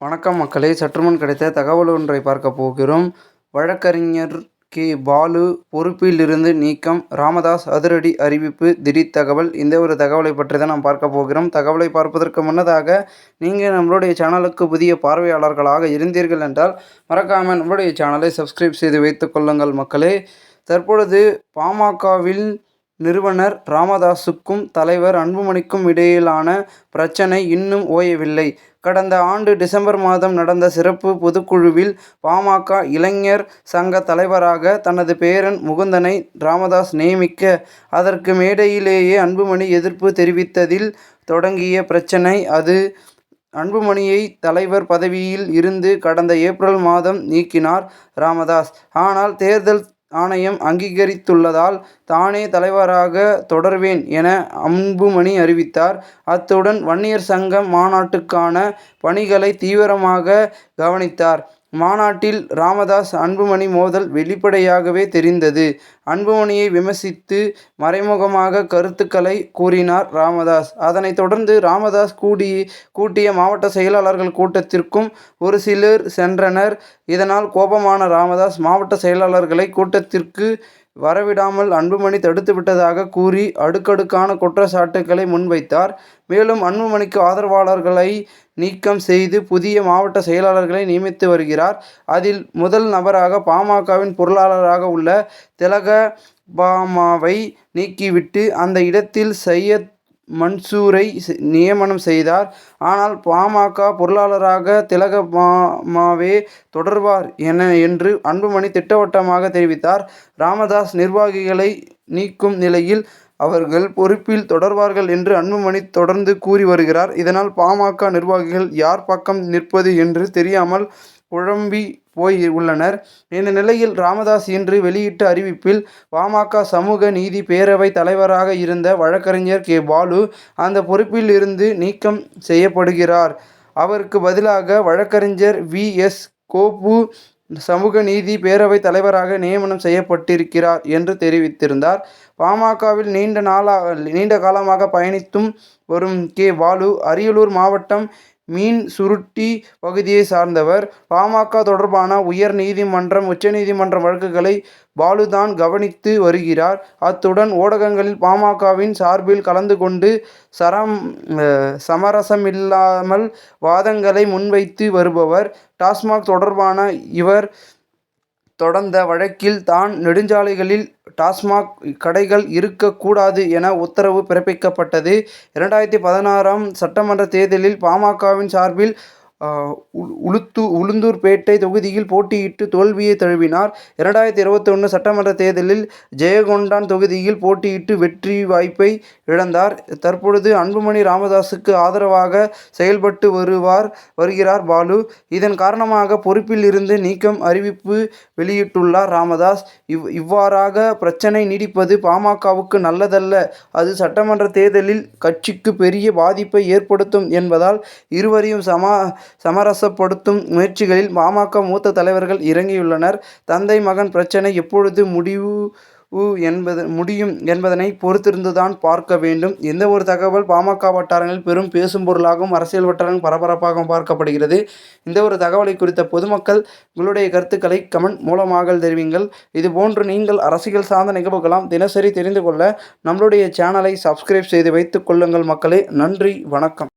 வணக்கம் மக்களே. சற்றுமுன் கிடைத்த தகவல் ஒன்றை பார்க்க போகிறோம். வழக்கறிஞர் கே. பாலு பொறுப்பிலிருந்து நீக்கம். ராமதாஸ் அதிரடி அறிவிப்பு. திடீர் தகவல். இந்த ஒரு தகவலை பற்றி தான் நாம் பார்க்க போகிறோம். தகவலை பார்ப்பதற்கு முன்னதாக நீங்கள் நம்மளுடைய சேனலுக்கு புதிய பார்வையாளர்களாக இருந்தீர்கள் என்றால் மறக்காமல் நம்மளுடைய சேனலை சப்ஸ்கிரைப் செய்து வைத்துக் கொள்ளுங்கள் மக்களே. தற்பொழுது பாமகவில் நிறுவனர் ராமதாஸுக்கும் தலைவர் அன்புமணிக்கும் இடையிலான பிரச்சனை இன்னும் ஓயவில்லை. கடந்த ஆண்டு டிசம்பர் மாதம் நடந்த சிறப்பு பொதுக்குழுவில் பாமக இளைஞர் சங்க தலைவராக தனது பேரன் முகுந்தனை ராமதாஸ் நியமிக்க அதற்கு மேடையிலேயே அன்புமணி எதிர்ப்பு தெரிவித்ததில் தொடங்கிய பிரச்சனை அது. அன்புமணியை தலைவர் பதவியில் இருந்து கடந்த ஏப்ரல் மாதம் நீக்கினார் ராமதாஸ். ஆனால் தேர்தல் ஆணையம் அங்கீகரித்துள்ளதால் தானே தலைவராக தொடர்வேன் என அன்புமணி அறிவித்தார். அத்துடன் வன்னியர் சங்க மாநாட்டுக்கான பணிகளை தீவிரமாக கவனித்தார். மாநாட்டில் ராமதாஸ் அன்புமணி மோதல் வெளிப்படையாகவே தெரிந்தது. அன்புமணியை விமர்சித்து மறைமுகமாக கருத்துக்களை கூறினார் ராமதாஸ். அதனைத் தொடர்ந்து ராமதாஸ் கூடி கூட்டிய மாவட்ட செயலாளர்கள் கூட்டத்திற்கும் ஒரு சிலர் சென்றனர். இதனால் கோபமான ராமதாஸ் மாவட்ட செயலாளர்களை கூட்டத்திற்கு வரவிடாமல் அன்புமணி தடுத்துவிட்டதாக கூறி அடுக்கடுக்கான குற்றச்சாட்டுக்களை முன்வைத்தார். மேலும் அன்புமணிக்கு ஆதரவாளர்களை நீக்கம் செய்து புதிய மாவட்ட செயலாளர்களை நியமித்து வருகிறார். அதில் முதல் நபராக பாமகவின் பொருளாளராக உள்ள திலக பாமாவை நீக்கிவிட்டு அந்த இடத்தில் சையத் மன்சூரை நியமனம் செய்தார். ஆனால் பாமக பொருளாளராக திலக மாமாவே தொடர்வார் என என்று அன்புமணி திட்டவட்டமாக தெரிவித்தார். ராமதாஸ் நிர்வாகிகளை நீக்கும் நிலையில் அவர்கள் பொறுப்பில் தொடர்வார்கள் என்று அன்புமணி தொடர்ந்து கூறி வருகிறார். இதனால் பாமக நிர்வாகிகள் யார் பக்கம் நிற்பது என்று தெரியாமல் குழம்பி போய் உள்ளனர். இந்த நிலையில் ராமதாஸ் இன்று வெளியிட்ட அறிவிப்பில் பாமக சமூக நீதி பேரவை தலைவராக இருந்த வழக்கறிஞர் கே. பாலு அந்த பொறுப்பில் இருந்து நீக்கம் செய்யப்படுகிறார். அவருக்கு பதிலாக வழக்கறிஞர் வி. எஸ். கோபு சமூக நீதி பேரவை தலைவராக நியமனம் செய்யப்பட்டிருக்கிறார் என்று தெரிவித்திருந்தார். பாமகவில் நீண்ட நாளாக நீண்ட காலமாக பயணித்தும் வரும் கே. பாலு அரியலூர் மாவட்டம் மீன் சுருட்டி பகுதியை சார்ந்தவர். பாமக தொடர்பான உயர் நீதிமன்றம் உச்சநீதிமன்ற வழக்குகளை பாலுதான் கவனித்து வருகிறார். அத்துடன் ஊடகங்களில் பாமகவின் சார்பில் கலந்து கொண்டு சரம் சமரசமில்லாமல் வாதங்களை முன்வைத்து வருபவர். டாஸ்மாக் தொடர்பான இவர் தொடர்ந்த வழக்கில் தான் நெடுஞ்சாலைகளில் டாஸ்மாக் கடைகள் இருக்கக்கூடாது என உத்தரவு பிறப்பிக்கப்பட்டது. இரண்டாயிரத்தி பதினாறாம் சட்டமன்ற தேர்தலில் பாமகவின் சார்பில் உளுத்து உளுந்தூர்பேட்டை தொகுதியில் போட்டியிட்டு தோல்வியை தழுவினார். இரண்டாயிரத்தி இருபத்தொன்று சட்டமன்ற தேர்தலில் ஜெயகொண்டான் தொகுதியில் போட்டியிட்டு வெற்றி வாய்ப்பை இழந்தார். தற்பொழுது அன்புமணி ராமதாஸுக்கு ஆதரவாக செயல்பட்டு வருவார் வருகிறார் பாலு. இதன் காரணமாக பொறுப்பில் இருந்து நீக்கம் அறிவிப்பு வெளியிட்டுள்ளார் ராமதாஸ். இவ் இவ்வாறாக பிரச்சனை நீடிப்பது பாமகவுக்கு நல்லதல்ல. அது சட்டமன்ற தேர்தலில் கட்சிக்கு பெரிய பாதிப்பை ஏற்படுத்தும் என்பதால் இருவரையும் சமா சமரசப்படுத்தும் முயற்சிகளில் பாமக மூத்த தலைவர்கள் இறங்கியுள்ளனர். தந்தை மகன் பிரச்சனை எப்பொழுது முடிவு என்பது முடியும் என்பதனை பொறுத்திருந்துதான் பார்க்க வேண்டும். எந்த ஒரு தகவல் பாமக வட்டாரங்களில் பெரும் பேசும் பொருளாகவும் அரசியல் வட்டாரங்கள் பரபரப்பாகவும் பார்க்கப்படுகிறது. இந்த ஒரு தகவலை குறித்த பொதுமக்கள் உங்களுடைய கருத்துக்களை கமெண்ட் மூலமாக தெரிவிங்கள். இதுபோன்று நீங்கள் அரசியல் சார்ந்த நிகழ்வுகளாம் தினசரி தெரிந்து கொள்ள நம்மளுடைய சேனலை சப்ஸ்கிரைப் செய்து வைத்துக் கொள்ளுங்கள் மக்களே. நன்றி வணக்கம்.